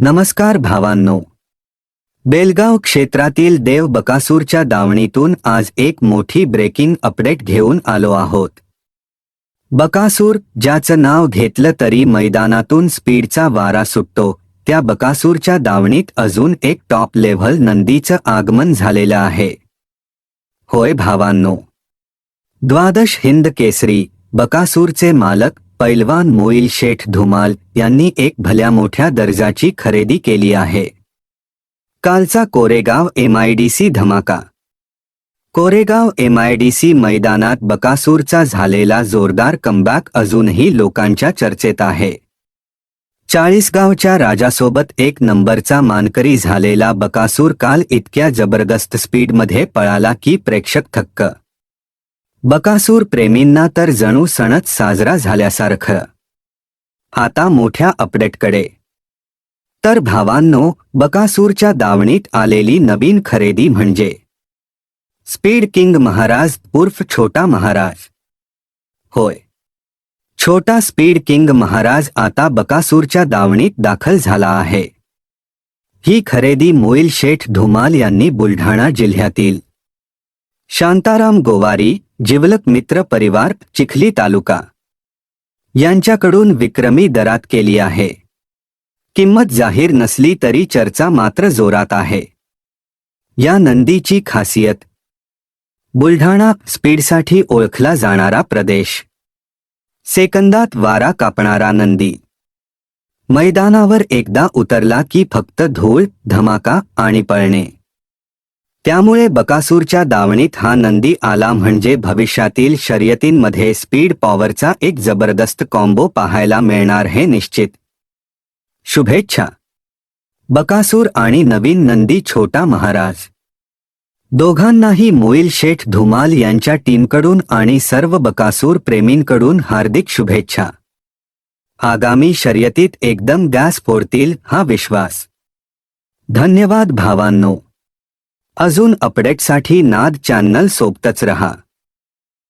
नमस्कार भावांनो. बेलगाव क्षेत्रातील देव बकासूरच्या दावणीतून आज एक मोठी ब्रेकिंग अपडेट घेऊन आलो आहोत. बकासूर ज्याचं नाव घेतलं तरी मैदानातून स्पीडचा वारा सुटतो त्या बकासूरच्या दावणीत अजून एक टॉप लेव्हल नंदीचं आगमन झालेलं आहे. होय भावांनो. द्वादश हिंद केसरी बकासूरचे मालक पैलवान मोईल शेठ धुमाल यांनी एक भल्या मोठ्या दर्जाची खरेदी केली आहे. कालचा कोरेगाव एमआयडीसी धमाका. कोरेगाव एमआयडीसी मैदानात बकासूरचा झालेला जोरदार कमबॅक अजूनही लोकांच्या चर्चेत आहे. चाळीसगावच्या राजासोबत एक नंबरचा मानकरी झालेला बकासूर काल इतक्या जबरदस्त स्पीडमध्ये पळाला की प्रेक्षक थक्क बकासूर प्रेमींना तर जणू सणच साजरा झाल्यासारखं. आता मोठ्या अपडेटकडे. तर भावांनो बकासूरच्या दावणीत आलेली नवीन खरेदी म्हणजे स्पीड किंग महाराज उर्फ छोटा महाराज. होय. छोटा स्पीड किंग महाराज आता बकासूरच्या दावणीत दाखल झाला आहे. ही खरेदी मोईल शेठ धुमाल यांनी बुलढाणा जिल्ह्यातील शांताराम गोवारी जिवलक मित्र परिवार चिखली तालुका. यांच्याकडून विक्रमी दरात केली आहे. किंमत जाहीर नसली तरी चर्चा मात्र जोरात आहे. या नंदीची खासियत. बुलढाणा स्पीडसाठी ओळखला जाणारा प्रदेश. सेकंदात वारा कापणारा नंदी. मैदानावर एकदा उतरला की फक्त धूळ धमाका आणि पळणे. त्यामुळे बकासूरच्या दावणीत हा नंदी आला म्हणजे भविष्यातील शर्यतींमध्ये स्पीड पॉवरचा एक जबरदस्त कॉम्बो पाहायला मिळणार हे निश्चित. शुभेच्छा. बकासूर आणि नवीन नंदी छोटा महाराज. दोघांनाही मोईल शेठ धुमाल यांच्या टीमकडून आणि सर्व बकासूर प्रेमींकडून हार्दिक शुभेच्छा. आगामी शर्यतीत एकदम गॅस फोडतील हा विश्वास. धन्यवाद भावांनो. अजून अपडेटसाठी नाद चॅनल सोबतच रहा.